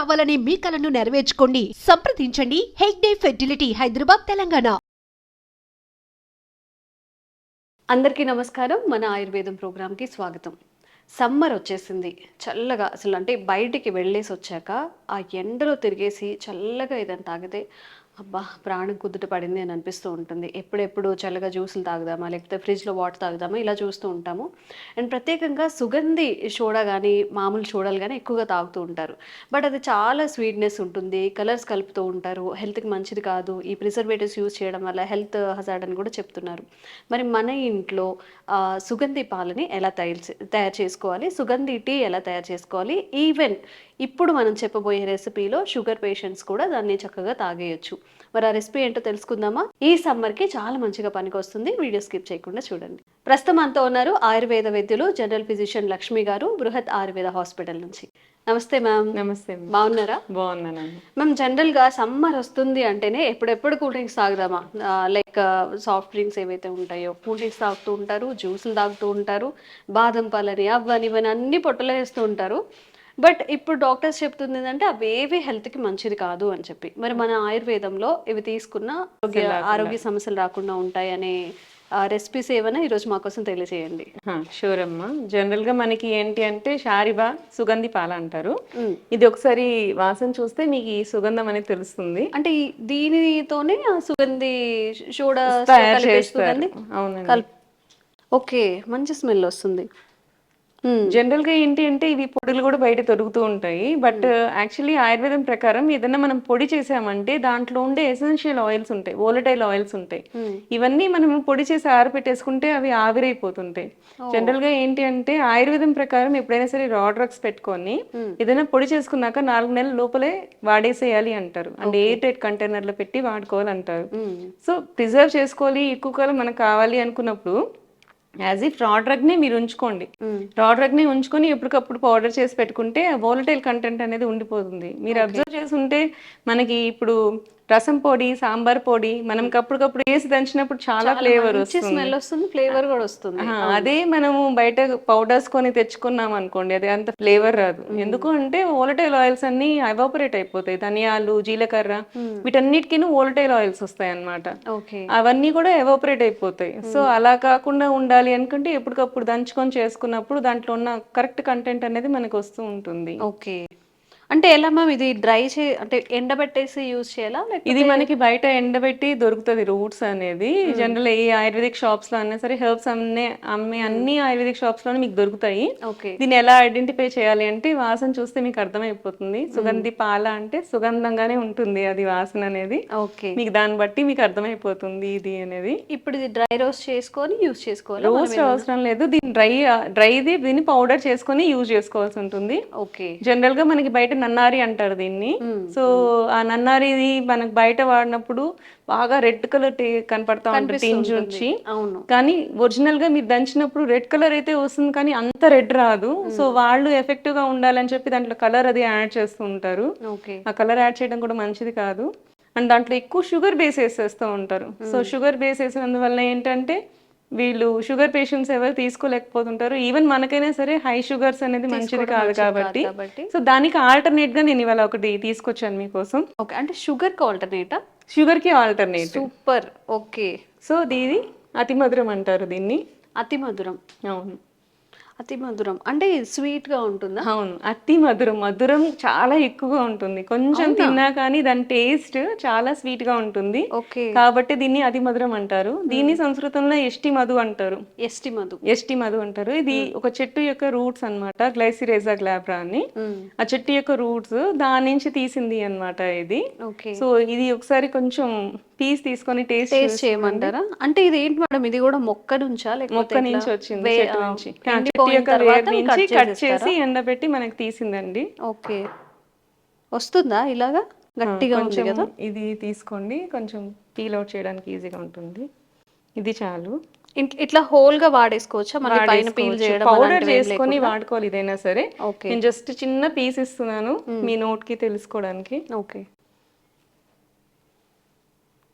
కావాలనే మీ కలను నెరవేర్చుకోండి. సంప్రదించండి. హెగ్డే ఫెర్టిలిటీ హైదరాబాద్ తెలంగాణ. అందరికీ నమస్కారం. మన ఆయుర్వేదం ప్రోగ్రాంకి స్వాగతం. సమ్మర్ వచ్చేసింది. చల్లగా అసలు అంటే బయటికి వెళ్ళేసి వచ్చాక ఆ ఎండలో తిరిగేసి చల్లగా ఏదైనా తాగితే అబ్బా ప్రాణం కుదుట పడింది అని అనిపిస్తూ ఉంటుంది. ఎప్పుడెప్పుడు చల్లగా జ్యూసులు తాగుదామా లేకపోతే ఫ్రిడ్జ్లో వాటర్ తాగుదామా ఇలా చూస్తూ ఉంటాము. అండ్ ప్రత్యేకంగా సుగంధి సోడా కానీ మామూలు సోడాలు కానీ ఎక్కువగా తాగుతూ ఉంటారు. బట్ అది చాలా స్వీట్నెస్ ఉంటుంది. కలర్స్ కలుపుతూ ఉంటారు. హెల్త్కి మంచిది కాదు. ఈ ప్రిజర్వేటివ్స్ యూజ్ చేయడం వల్ల హెల్త్ హజార్డ్ అని కూడా చెప్తున్నారు. మరి మన ఇంట్లో సుగంధి పాలని ఎలా తయారు తయారు చేసుకోవాలి? సుగంధి టీ ఎలా తయారు చేసుకోవాలి? ఈవెన్ ఇప్పుడు మనం చెప్పబోయే రెసిపీలో షుగర్ పేషెంట్స్ కూడా దాన్ని చక్కగా తాగేయచ్చు. మరి ఆ రెసిపీ ఏంటో తెలుసుకుందామా? ఈ సమ్మర్కి చాలా మంచిగా పనికి వస్తుంది వీడియో స్కిప్ చేయకుండా చూడండి. ప్రస్తుతం అంతా ఉన్నారు ఆయుర్వేద వైద్యులు జనరల్ ఫిజిషియన్ లక్ష్మి గారు బృహత్ ఆయుర్వేద హాస్పిటల్ నుంచి. నమస్తే మ్యామ్. నమస్తే. బాగున్నారా? బాగున్నానండి. మేము జనరల్గా సమ్మర్ వస్తుంది అంటేనే ఎప్పుడెప్పుడు కూల్ డ్రింక్స్ తాగుదామా లైక్ సాఫ్ట్ డ్రింక్స్ ఏవైతే ఉంటాయో కూల్ డ్రింక్స్ తాగుతూ ఉంటారు జ్యూసులు తాగుతూ ఉంటారు బాదం పాలని అవని ఇవని అన్ని పొట్టలో వేస్తూ ఉంటారు. బట్ ఇప్పుడు డాక్టర్స్ చెప్తుంది ఏంటంటే అవి ఏవి హెల్త్కి మంచిది కాదు అని చెప్పి. మరి మన ఆయుర్వేదంలో ఇవి తీసుకున్న ఆరోగ్య సమస్యలు రాకుండా. ఉంటాయి అనే రెసిపీస్ ఏమైనా ఈరోజు మా కోసం తెలియజేయండి. షూర్ అమ్మా. జనరల్గా మనకి ఏంటి అంటే షారిబా సుగంధి పాల అంటారు. ఇది ఒకసారి వాసన చూస్తే మీకు ఈ సుగంధం అనేది తెలుస్తుంది. అంటే దీనితోనే ఆ సుగంధి సోడా తయారు కల్ ఓకే మంచి స్మెల్ వస్తుంది. జనరల్గా ఏంటి అంటే ఇవి పొడులు కూడా బయట దొరుకుతూ ఉంటాయి. బట్ యాక్చువల్లీ ఆయుర్వేదం ప్రకారం ఏదైనా మనం పొడి చేసామంటే దాంట్లో ఉండే ఎసెన్షియల్ ఆయిల్స్ ఉంటాయి. ఓలటైల్ ఆయిల్స్ ఉంటాయి. మ్మ్. ఇవన్నీ మనం పొడి చేసి ఆరబెట్టేసుకుంటే అవి ఆవిరైపోతుంటాయి. జనరల్గా ఏంటి అంటే ఆయుర్వేదం ప్రకారం ఎప్పుడైనా సరే రా డ్రగ్స్ పెట్టుకొని ఏదైనా పొడి చేసుకున్నాక నాలుగు నెలల లోపలే వాడేసేయాలి అంటారు. అంటే ఎయిర్ టైట్ కంటైనర్లో పెట్టి వాడుకోవాలంటారు. సో ప్రిజర్వ్ చేసుకోవాలి ఎక్కువ కాలం మనకు కావాలి అనుకున్నప్పుడు యాజ్ ఇఫ్ రా డ్రగ్ని మీరు ఉంచుకోండి. మ్మ్. రా డ్రగ్ని ఉంచుకొని ఎప్పటికప్పుడు పౌడర్ చేసి పెట్టుకుంటే వోలటైల్ కంటెంట్ అనేది ఉండిపోతుంది. మీరు అబ్జర్వ్ చేసి ఉంటే మనకి ఇప్పుడు రసం పొడి సాంబార్ పొడి మనం అప్పటికప్పుడు వేసి దంచినప్పుడు చాలా ఫ్లేవర్ వస్తుంది. స్మెల్ వస్తుంది ఫ్లేవర్ కూడా వస్తుంది. అదే మనము బయట పౌడర్స్ కొని తెచ్చుకున్నాం అనుకోండి అది అంత ఫ్లేవర్ రాదు. ఎందుకు అంటే ఓలటైల్ ఆయిల్స్ అన్ని ఎవాపరేట్ అయిపోతాయి. ధనియాలు జీలకర్ర వీటన్నిటికీ ఓలటైల్ ఆయిల్స్ వస్తాయి అన్నమాట ఓకే. అవన్నీ కూడా ఎవాపరేట్ అయిపోతాయి. సో అలా కాకుండా ఉండాలి అనుకుంటే ఎప్పటికప్పుడు దంచుకొని చేసుకున్నప్పుడు దాంట్లో ఉన్న కరెక్ట్ కంటెంట్ అనేది మనకు వస్తూ ఉంటుంది. ఓకే. అంటే ఎలా మ్యామ్ ఇది డ్రై చే అంటే ఎండబెట్టేసి యూజ్ చేయాలా? ఇది మనకి బయట ఎండబెట్టి దొరుకుతుంది రూట్స్ అనేది. జనరల్ ఏ ఆయుర్వేదిక్ షాప్స్లో అన్నా సరే హెర్బ్స్ అమ్మే అమ్మే అన్ని ఆయుర్వేదిక్ షాప్స్లోనే మీకు దొరుకుతాయి. ఓకే దీన్ని ఎలా ఐడెంటిఫై చేయాలి అంటే వాసన చూస్తే మీకు అర్థమైపోతుంది. సుగంధి పాల అంటే సుగంధంగానే ఉంటుంది అది వాసన అనేది. ఓకే మీకు దాన్ని బట్టి మీకు అర్థమైపోతుంది ఇది అనేది. ఇప్పుడు ఇది డ్రై రోస్ట్ చేసుకొని యూజ్ చేసుకోవాలి? రోస్ట్ అవసరం లేదు. దీన్ని డ్రై డ్రైది దీన్ని పౌడర్ చేసుకొని యూజ్ చేసుకోవాల్సి ఉంటుంది. ఓకే జనరల్గా మనకి బయట నన్నారి అంటారు దీన్ని. సో ఆ నన్నారిది మనకు బయట వాడినప్పుడు బాగా రెడ్ కలర్ కనపడతా ఉంటుంది టింజ్ అవును. కానీ ఒరిజినల్గా మీరు దంచినప్పుడు రెడ్ కలర్ అయితే వస్తుంది కానీ అంత రెడ్ రాదు. సో వాళ్ళు ఎఫెక్టివ్గా ఉండాలని చెప్పి దాంట్లో కలర్ అది యాడ్ చేస్తూ ఉంటారు. ఆ కలర్ యాడ్ చేయడం కూడా మంచిది కాదు. అండ్ దాంట్లో ఎక్కువ షుగర్ బేస్ వేసేస్తూ ఉంటారు. సో షుగర్ బేస్ వేసినందువల్ల ఏంటంటే వీళ్ళు షుగర్ పేషెంట్స్ ఎవరు తీసుకోలేకపోతుంటారు. ఈవెన్ మనకైనా సరే హై షుగర్స్ అనేది మంచిది కాదు కాబట్టి. సో దానికి ఆల్టర్నేట్గా నేను ఇవాళ ఒకటి తీసుకొచ్చాను మీకోసం. ఓకే అంటే షుగర్కి ఆల్టర్నేటా షుగర్కి ఆల్టర్నేట్ సూపర్ ఓకే సో దీది అతి మధురం అంటారు దీన్ని. అతి మధురం. అవును. అతి మధురం. అంటే స్వీట్గా ఉంటుందా? అవును. అతి మధురం. మధురం చాలా ఎక్కువగా ఉంటుంది. కొంచెం తిన్నా కానీ దాని టేస్ట్ చాలా స్వీట్గా ఉంటుంది. ఓకే. కాబట్టి దీన్ని అతి మధురం అంటారు. దీన్ని సంస్కృతంలో ఎష్టి మధు అంటారు. ఎస్టి మధు. ఎష్టి మధు అంటారు. ఇది ఒక చెట్టు యొక్క రూట్స్ అన్నమాట. గ్లైసిరేజా గ్లాబ్రా అని. ఆ చెట్టు యొక్క రూట్స్ దాని నుంచి తీసింది అన్నమాట ఇది. ఓకే. సో ఇది ఒకసారి కొంచెం పీస్ తీసుకొని టేస్ట్ టేస్ట్ చేయమంటారా? అంటే ఇది ఏంటి మేడం? ఇది కూడా మొక్క నుంచా? మొక్క? నుంచి వచ్చింది చెట్టు నుంచి. నుంచి కట్? చేసి ఎండబెట్టి మనకి తీసిందండి. ఓకే. వస్తుందా ఇలాగా? గట్టిగా ఉంది కదా? ఇది తీసుకోండి. కొంచెం పీల్ అవుట్ చేయడానికి ఈజీగా ఉంటుంది. ఇది చాలు. ఇట్- ఇట్లా హోల్గా వాడేసుకోవచ్చా? మళ్ళీ పైన పీల్ చేయడం పౌడర్ చేసుకొని? వాడుకోవాలి ఇదైనా సరే. ఓకే. నేను జస్ట్ చిన్న పీస్ ఇస్తున్నాను. మీ నోట్కి తెలుసుకోవడానికి. ఓకే.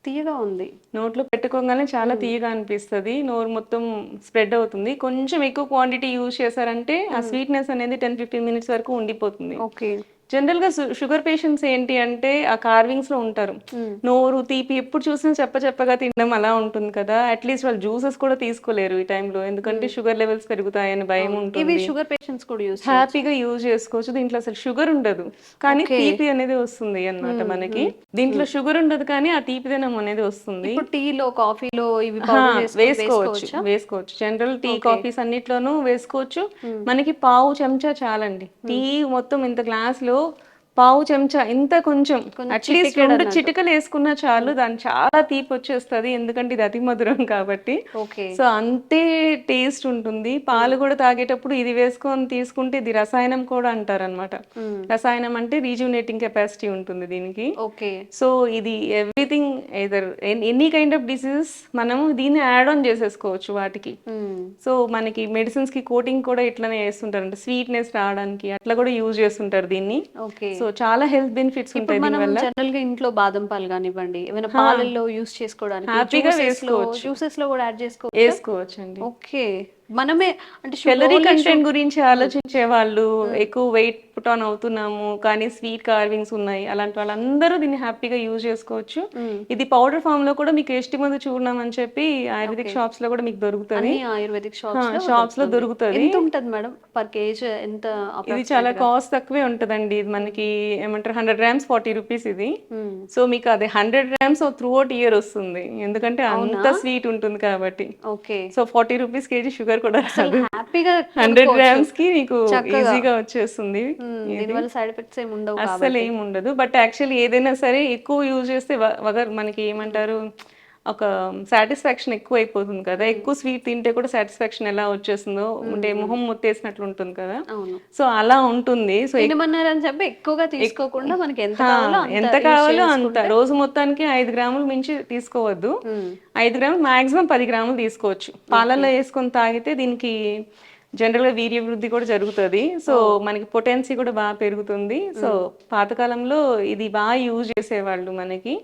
తీయగా ఉంది. నోట్లో పెట్టుకోగానే చాలా తీయగా అనిపిస్తుంది. నోరు మొత్తం స్ప్రెడ్ అవుతుంది. కొంచెం ఎక్కువ క్వాంటిటీ యూజ్ చేశారంటే ఆ స్వీట్నెస్ అనేది టెన్ ఫిఫ్టీన్ మినిట్స్ వరకు ఉండిపోతుంది. ఓకే. జనరల్గా షుగర్ పేషెంట్స్ ఏంటి అంటే ఆ కార్వింగ్స్లో ఉంటారు నోరు తీపి ఎప్పుడు చూసినా చెప్ప చెప్పగా తినడం అలా ఉంటుంది కదా. అట్లీస్ట్ వాళ్ళు జ్యూసెస్ కూడా తీసుకోలేరు ఈ టైంలో. ఎందుకంటే షుగర్ లెవెల్స్ పెరుగుతాయని భయం ఉంటుంది. షుగర్ పేషెంట్స్ కూడా యూస్ హ్యాపీగా యూజ్ చేసుకోవచ్చు. దీంట్లో అసలు షుగర్ ఉండదు. కానీ తీపి అనేది వస్తుంది అన్నమాట మనకి. దీంట్లో షుగర్ ఉండదు కానీ ఆ తీపిదనం అనేది వస్తుంది. టీలో కాఫీలో ఇవి వేసుకోవచ్చు. వేసుకోవచ్చు? జనరల్ టీ కాఫీస్ అన్నిట్లోనూ వేసుకోవచ్చు. మనకి పావు చెంచా చాలండి. టీ మొత్తం ఇంత గ్లాస్లో eu పావు చెంచా ఇంత కొంచెం. అట్లీస్ట్ రెండు చిటికలు వేసుకున్నా చాలు. దాని చాలా తీపి వచ్చేస్తది. ఎందుకంటే ఇది అతి మధురం కాబట్టి. సో అంతే టేస్ట్ ఉంటుంది. పాలు కూడా తాగేటప్పుడు ఇది వేసుకొని తీసుకుంటే ఇది రసాయనం కూడా అంటారనమాట రసాయనం అంటే రీజునేటింగ్ కెపాసిటీ ఉంటుంది దీనికి. ఓకే. సో ఇది everything either any kind of diseases మనము దీన్ని యాడ్ ఆన్ చేసేసుకోవచ్చు వాటికి. సో మనకి మెడిసిన్స్కి కోటింగ్ కూడా ఇట్లానే వేస్తుంటారు. అంటే స్వీట్నెస్ రావడానికి అట్లా కూడా యూజ్ చేస్తుంటారు దీన్ని. సో చాలా హెల్త్ బెనిఫిట్స్ ఉంటాయి మనం జనరల్గా ఇంట్లో బాదం పాలు కానివ్వండి ఏమైనా పాలల్లో యూస్ చేసుకోవడానికి హ్యాపీగా వేసుకోవచ్చు. జ్యూసెస్లో కూడా యాడ్ చేసుకోవచ్చు? వేసుకోవచ్చు అండి ఓకే మనమే అంటే కెలరీ కంటెంట్ గురించి ఆలోచించే వాళ్ళు ఎక్కువ వెయిట్ పుట్ ఆన్ అవుతున్నాము కానీ స్వీట్ కార్వింగ్స్ ఉన్నాయి అలాంటి వాళ్ళందరూ దీన్ని హ్యాపీగా యూజ్ చేసుకోవచ్చు. ఇది పౌడర్ ఫామ్లో కూడా మీకు ఎస్టి మందు చూడడం అని చెప్పి ఆయుర్వేదిక్ షాప్స్లో కూడా మీకు దొరుకుతుంది. ఆయుర్వేదిక్ షాప్స్లో షాప్స్లో దొరుకుతుంది. ఎంత ఉంటది మేడం? పర్ కేజ్ ఎంత ఇది చాలా కాస్ట్ తక్కువే ఉంటదండి. ఇది మనకి ఏమంటారు హండ్రెడ్ గ్రామ్స్ ఫార్టీ రూపీస్ ఇది. సో మీకు అది hundred grams throughout year వస్తుంది. ఎందుకంటే అంత స్వీట్ ఉంటుంది కాబట్టి. Okay so forty rupees kg sugar కూడా రాదు హ్యాపీగా హండ్రెడ్ గ్రామ్స్కి మీకు ఈజీగా వచ్చేస్తుంది. సైడ్ ఎఫెక్ట్స్ ఏమి ఉండవు అస్సలు ఏమి ఉండదు. బట్ యాక్చువల్లీ ఏదైనా సరే ఎక్కువ యూజ్ చేస్తే మనకి ఏమంటారు? ఒక సాటిస్ఫాక్షన్ ఎక్కువ అయిపోతుంది కదా. ఎక్కువ స్వీట్ తింటే కూడా సాటిస్ఫాక్షన్ ఎలా వచ్చేస్తుందో అంటే మొహం ముత్తేసినట్లు ఉంటుంది కదా. సో అలా ఉంటుంది. సో తినమన్నారని చెప్పి ఎక్కువగా తీసుకోకుండా మనకి ఎంత కావాలో ఎంత కావాలో అంత. రోజు మొత్తానికి ఐదు గ్రాములు మించి తీసుకోవద్దు. ఐదు గ్రాములు మాక్సిమం పది గ్రాములు తీసుకోవచ్చు. పాలల్లో వేసుకొని తాగితే దీనికి జనరల్గా వీర్య వృద్ధి కూడా జరుగుతుంది. సో మనకి పొటెన్సీ కూడా బాగా పెరుగుతుంది. సో పాతకాలంలో ఇది బాగా యూజ్ చేసేవాళ్ళు మనకి.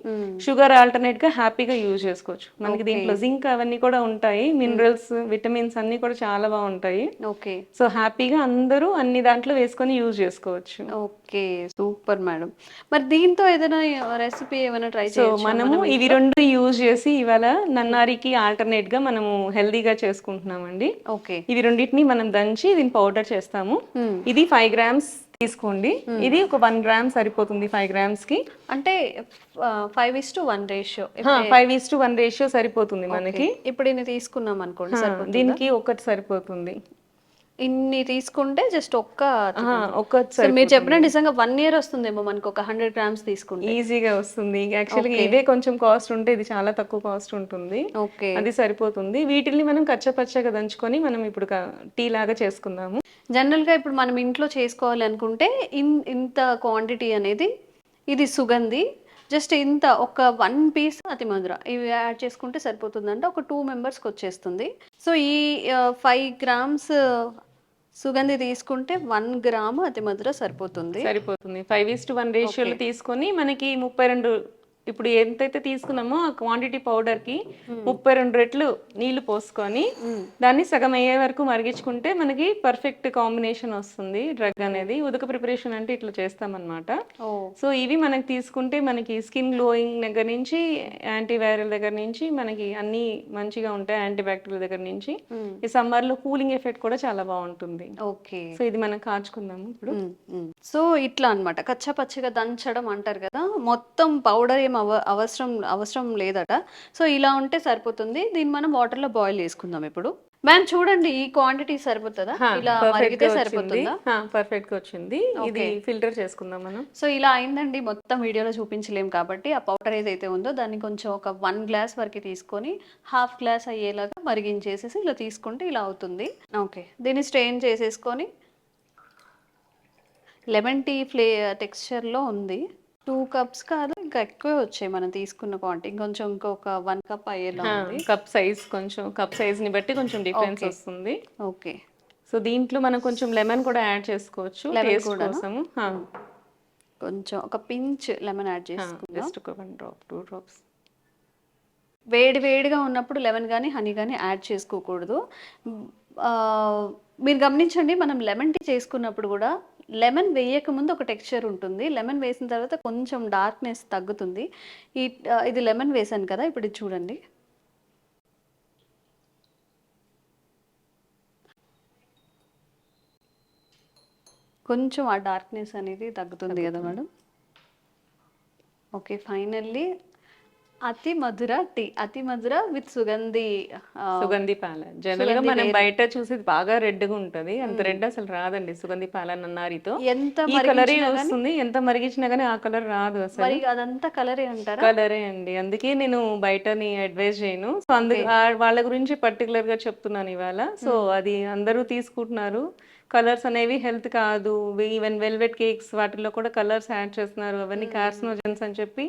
షుగర్ ఆల్టర్నేట్గా హ్యాపీగా యూజ్ చేసుకోవచ్చు. మనకి దీంట్లో జింక్ అవన్నీ కూడా ఉంటాయి. మినరల్స్ విటమిన్స్ అన్ని కూడా చాలా బాగుంటాయి. ఓకే. సో హ్యాపీగా అందరూ అన్ని దాంట్లో వేసుకొని యూజ్ చేసుకోవచ్చు. ఓకే. Super madam. మరి దీంతో ఏదైనా రెసిపీ ఏమైనా ట్రై చేయొచ్చు మనము ఇవి రెండు యూజ్ చేసి ఇవాళ నన్నారికి ఆల్టర్నేట్గా మనము హెల్దీగా చేసుకుంటున్నామండి. ఓకే. ఇవి రెండింటిని మనం దంచి దీన్ని పౌడర్ చేస్తాము. ఇది ఫైవ్ గ్రామ్స్ తీసుకోండి. ఇది ఒక వన్ గ్రామ్ సరిపోతుంది ఫైవ్ గ్రామ్స్కి. అంటే five is to one ratio five is to one ratio సరిపోతుంది మనకి. ఇప్పుడు తీసుకున్నాం అనుకోండి? దీనికి ఒకటి సరిపోతుంది. ఇన్ని తీసుకుంటే జస్ట్ ఒక్క సో మీరు చెప్పిన నిజంగా వన్ ఇయర్ వస్తుందేమో మనకు ఒక హండ్రెడ్ గ్రామ్స్ తీసుకుంటే. ఈజీగా వస్తుంది. యాక్చువల్గా ఇవే కొంచెం కాస్ట్ ఉంటే ఇది చాలా తక్కువ కాస్ట్ ఉంటుంది. ఓకే అది సరిపోతుంది. వీటిని మనం కచ్చపచ్చగా దంచుకొని మనం ఇప్పుడు టీ లాగా చేసుకుందాము. జనరల్గా ఇప్పుడు మనం ఇంట్లో చేసుకోవాలి అనుకుంటే ఇన్ ఇంత క్వాంటిటీ అనేది ఇది సుగంధి. జస్ట్ ఇంత ఒక వన్ పీస్ అతి మధుర ఇవి యాడ్ చేసుకుంటే సరిపోతుందంటే ఒక టూ మెంబర్స్కి వచ్చేస్తుంది. సో ఈ ఫైవ్ గ్రామ్స్ సుగంధి తీసుకుంటే వన్ గ్రామ్ అతి మధుర సరిపోతుంది. సరిపోతుంది ఫైవ్ ఈస్ టు వన్ రేషియోలో తీసుకొని మనకి ముప్పై రెండు ఇప్పుడు ఎంతైతే తీసుకున్నామో ఆ క్వాంటిటీ పౌడర్కి ముప్పై రెండు రెట్లు నీళ్ళు పోసుకొని దాన్ని సగం అయ్యే వరకు మరిగించుకుంటే మనకి పర్ఫెక్ట్ కాంబినేషన్ వస్తుంది డ్రగ్ అనేది. ఉదక ప్రిపరేషన్ అంటే ఇట్లా చేస్తామన్నమాట. ఓ. సో ఇవి మనకి తీసుకుంటే మనకి స్కిన్ గ్లోయింగ్ దగ్గర నుంచి యాంటీవైరల్ దగ్గర నుంచి మనకి అన్ని మంచిగా ఉంటాయి యాంటీ బ్యాక్టీరియల్ దగ్గర నుంచి. ఈ సమ్మర్లో కూలింగ్ ఎఫెక్ట్ కూడా చాలా బాగుంటుంది. ఓకే. సో ఇది మనం కాచుకుందాము ఇప్పుడు. సో ఇట్లా అన్నమాట. కచ్చా పచ్చిగా దంచడం అంటారు కదా మొత్తం పౌడర్ ఏం అవ అవసరం అవసరం లేదట. సో ఇలా ఉంటే సరిపోతుంది. దీన్ని మనం వాటర్లో బాయిల్ చేసుకుందాం ఇప్పుడు. మ్యామ్ చూడండి ఈ క్వాంటిటీ సరిపోతుందా? ఇలా మరిగితే సరిపోతుందా? పర్ఫెక్ట్గా వచ్చింది. ఇది ఫిల్టర్ చేసుకుందాం మనం. సో ఇలా అయిందండి. మొత్తం వీడియోలో చూపించలేం కాబట్టి ఆ పౌడర్ ఏదైతే ఉందో దాన్ని కొంచెం ఒక వన్ గ్లాస్ వరకు తీసుకొని హాఫ్ గ్లాస్ అయ్యేలాగా మరిగించేసేసి ఇలా తీసుకుంటే ఇలా అవుతుంది. ఓకే. దీన్ని స్ట్రెయిన్ చేసేసుకొని లెమన్ టీ ఫ్లే టెక్స్చర్లో ఉంది. టూ కప్స్ కాదు ఇంకా ఎక్కువే వచ్చాయి మనం తీసుకున్న క్వాంటిటీ ఇంకొంచెం ఇంకొక వన్ కప్ అయ్యేలా ఉంది. కప్ సైజ్ కొంచెం కప్ సైజ్ని బట్టి కొంచెం డిఫరెన్స్. వస్తుంది. ఓకే సో దీంట్లో మనం కొంచెం లెమన్ కూడా యాడ్ చేసుకోవచ్చు టేస్ట్? కోసము కొంచెం ఒక పించ్ లెమన్ యాడ్ చేసుకుందాం. జస్ట్ ఒక వన్ డ్రాప్ టూ డ్రాప్స్ వేడి వేడిగా ఉన్నప్పుడు లెమన్ కానీ హనీ కానీ యాడ్ చేసుకోకూడదు. మీరు గమనించండి మనం లెమన్ టీ చేసుకున్నప్పుడు కూడా లెమన్ వేయక ముందు ఒక టెక్స్చర్ ఉంటుంది. లెమన్ వేసిన తర్వాత కొంచెం డార్క్నెస్ తగ్గుతుంది. ఈ ఇది లెమన్ వేసాను కదా ఇప్పుడు ఇది చూడండి. కొంచెం ఆ డార్క్నెస్ అనేది తగ్గుతుంది కదా మేడం. ఓకే ఫైనల్లీ అతి మధుర టీ అతి మధుర విత్ సుగంధి సుగంధి పాల. జనరల్గా మనం. బయట చూసేది బాగా రెడ్గా ఉంటది. అంత రెడ్ అసలు రాదండి సుగంధి పాల నన్నారితో. ఎంత కలరే వస్తుంది. ఎంత మరిగించినా గానీ ఆ కలర్ రాదు అసలు. అదంతా కలరే అంటారా? కలరే అండి. అందుకే నేను బయటని అడ్వైజ్ చేయను. సో వాళ్ళ గురించి పర్టికులర్గా చెప్తున్నాను ఇవాళ. సో అది అందరూ తీసుకుంటున్నారు. కలర్స్ అనేవి హెల్త్ కాదు. ఈవెన్ వెల్వెట్ కేక్స్ వాటిలో కూడా కలర్స్ యాడ్ చేస్తున్నారు. అవన్నీ కార్సినోజన్స్ అని చెప్పి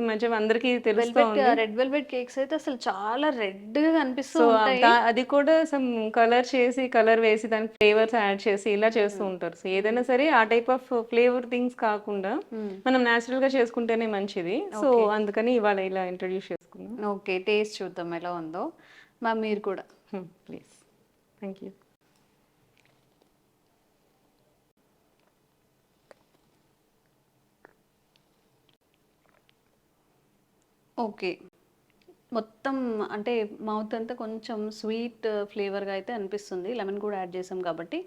ఈ మధ్య అందరికీ తెలుస్తూ వెల్వెట్ ఉంది. రెడ్ వెల్వెట్ కేక్స్ అయితే అసలు చాలా రెడ్గా అది కూడా సమ్ కలర్ చేసి కలర్ వేసి దానికి ఫ్లేవర్స్ యాడ్ చేసి ఇలా చేస్తూ ఉంటారు. సో ఏదైనా సరే ఆ టైప్ ఆఫ్ ఫ్లేవర్ థింగ్స్ కాకుండా మనం నేచురల్గా చేసుకుంటేనే మంచిది. సో అందుకని ఇవాళ ఇలా ఇంట్రడ్యూస్ చేసుకున్నాం. ఓకే టేస్ట్ చూద్దాం ఎలా ఉందో. మా మీరు కూడా. Please thank you okay. మొత్తం అంటే మౌత్ అంతా కొంచెం స్వీట్ ఫ్లేవర్గా అయితే అనిపిస్తుంది. లెమన్ కూడా యాడ్ చేసాం కాబట్టి.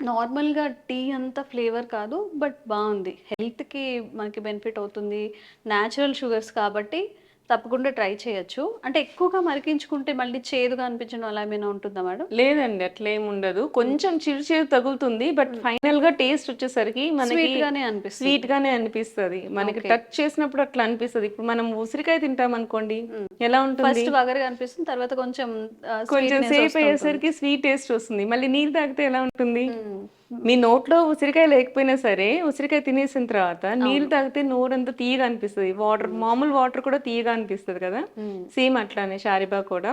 నార్మల్గా టీ అంత ఫ్లేవర్ కాదు బట్ బాగుంది. హెల్త్కి మనకి బెనిఫిట్ అవుతుంది. న్యాచురల్ షుగర్స్ కాబట్టి తప్పకుండా ట్రై చేయొచ్చు. అంటే ఎక్కువగా మరిగించుకుంటే మళ్ళీ చేదుగా అనిపించడం అలా ఏమైనా ఉంటుందా మేడం? లేదండి అట్లా ఏమి ఉండదు. కొంచెం చిరు చిరు తగులుతుంది బట్ ఫైనల్గా టేస్ట్ వచ్చేసరికి మనకి స్వీట్ గానే అనిపిస్తుంది. స్వీట్ గానే అనిపిస్తది. మనకి టచ్ చేసినప్పుడు అట్లా అనిపిస్తది. ఇప్పుడు మనం ఉసిరికాయ తింటాం అనుకోండి ఎలా ఉంటుంది? ఫస్ట్ వగరగా అనిపిస్తుంది తర్వాత కొంచెం కొంచెం సేపు వస్తూ అయ్యేసరికి స్వీట్ టేస్ట్ వస్తుంది. మళ్ళీ నీళ్ళు తాగితే ఎలా ఉంటుంది. మీ నోట్లో ఉసిరికాయ లేకపోయినా సరే ఉసిరికాయ తినేసిన తర్వాత నీళ్ళు తాగితే నోరంతా తీయగా అనిపిస్తుంది. వాటర్ మామూలు వాటర్ కూడా తీయగా అనిపిస్తుంది కదా? సేమ్ అట్లానే షారిబా కూడా.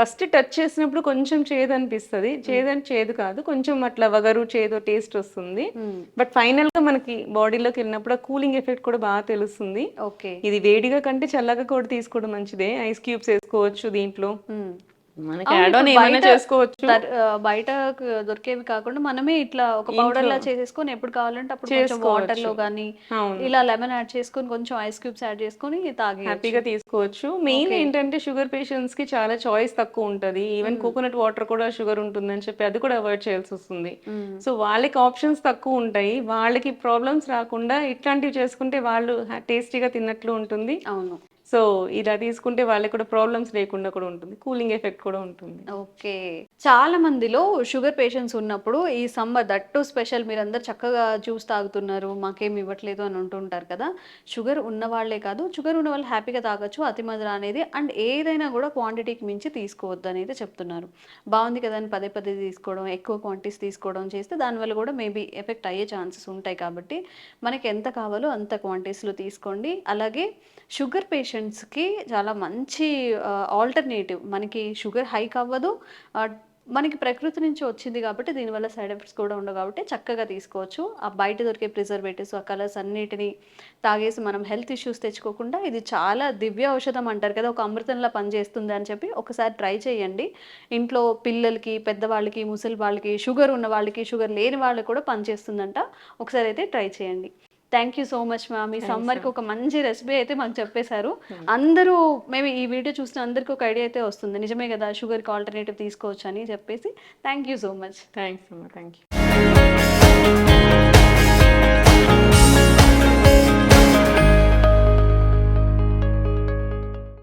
ఫస్ట్ టచ్ చేసినప్పుడు కొంచెం చేదు అనిపిస్తుంది. చేదు అంటే చేదు కాదు. కొంచెం అట్లా వగరు చేదు టేస్ట్ వస్తుంది. బట్ ఫైనల్గా మనకి బాడీలోకి వెళ్ళినప్పుడు కూలింగ్ ఎఫెక్ట్ కూడా బాగా తెలుస్తుంది. ఇది వేడిగా కంటే చల్లగా కూడా తీసుకోవడం మంచిదే. ఐస్ క్యూబ్స్ వేసుకోవచ్చు దీంట్లో. మనకి యాడ్ ఆన్ ఏమైనా చేసుకోవచ్చు. బయట దొరికేవి కాకుండా మనమే ఇట్లా ఒక పౌడర్ లా చేసేసుకొని ఎప్పుడు కావాలంటే అప్పుడు కొంచెం వాటర్లో అవును. ఇలా లెమన్ యాడ్ చేసుకొని కొంచెం ఐస్ క్యూబ్స్ యాడ్ చేసుకొని తాగి హ్యాపీగా తీసుకోవచ్చు. మెయిన్ ఏంటంటే షుగర్ పేషెంట్స్కి చాలా చాయిస్ తక్కువ ఉంటది. ఈవెన్ కోకోనట్ వాటర్ కూడా షుగర్ ఉంటుందని చెప్పి అది కూడా అవాయిడ్ చేయాల్సి వస్తుంది. సో వాళ్ళకి ఆప్షన్స్ తక్కువ ఉంటాయి. వాళ్ళకి ప్రాబ్లమ్స్ రాకుండా ఇట్లాంటివి చేసుకుంటే వాళ్ళు టేస్టీగా తిన్నట్లు ఉంటుంది. అవును. సో ఇలా తీసుకుంటే వాళ్ళకి కూడా ప్రాబ్లమ్స్ లేకుండా కూడా ఉంటుంది. కూలింగ్ ఎఫెక్ట్ కూడా ఉంటుంది. ఓకే. చాలా మందిలో షుగర్ పేషెంట్స్ ఉన్నప్పుడు ఈ సమ్మర్ దట్టు స్పెషల్ మీరందరు చక్కగా జ్యూస్ తాగుతున్నారు మాకేం ఇవ్వట్లేదు అని అంటుంటారు కదా. షుగర్ ఉన్న వాళ్ళే కాదు షుగర్ ఉన్న వాళ్ళు హ్యాపీగా తాగొచ్చు అతిమధుర అనేది అండ్ ఏదైనా కూడా క్వాంటిటీకి మించి తీసుకోవద్దు అనేది చెప్తున్నారు. బాగుంది కదా అని పదే పదే తీసుకోవడం ఎక్కువ క్వాంటిటీస్ తీసుకోవడం చేస్తే దానివల్ల కూడా మేబీ ఎఫెక్ట్ అయ్యే ఛాన్సెస్ ఉంటాయి కాబట్టి మనకి ఎంత కావాలో అంత క్వాంటిటీస్లో తీసుకోండి. అలాగే షుగర్ పేషెంట్స్కి చాలా మంచి ఆల్టర్నేటివ్. మనకి షుగర్ హైక్ అవ్వదు. మనకి ప్రకృతి నుంచి వచ్చింది కాబట్టి దీనివల్ల సైడ్ ఎఫెక్ట్స్ కూడా ఉండవు కాబట్టి చక్కగా తీసుకోవచ్చు. ఆ బయట దొరికే ప్రిజర్వేటివ్స్ ఆ కలర్స్ అన్నిటిని తాగేసి మనం హెల్త్ ఇష్యూస్ తెచ్చుకోకుండా ఇది చాలా దివ్య ఔషధం అంటారు కదా ఒక అమృతంలా పనిచేస్తుంది అని చెప్పి ఒకసారి ట్రై చేయండి. ఇంట్లో పిల్లలకి పెద్దవాళ్ళకి ముసలి వాళ్ళకి షుగర్ ఉన్న వాళ్ళకి షుగర్ లేని వాళ్ళకి కూడా పనిచేస్తుందంట. ఒకసారి అయితే ట్రై చేయండి. Thank you so much ma'am ఈ సమ్మర్కి ఒక మంచి రెసిపీ అయితే మాకు చెప్పేశారు. అందరూ మేము ఈ వీడియో చూసిన అందరికీ ఒక ఐడియా అయితే వస్తుంది. నిజమే కదా షుగర్కి ఆల్టర్నేటివ్ తీసుకోవచ్చు అని చెప్పేసి. Thank you so much thanks అమ్మా థ్యాంక్ యూ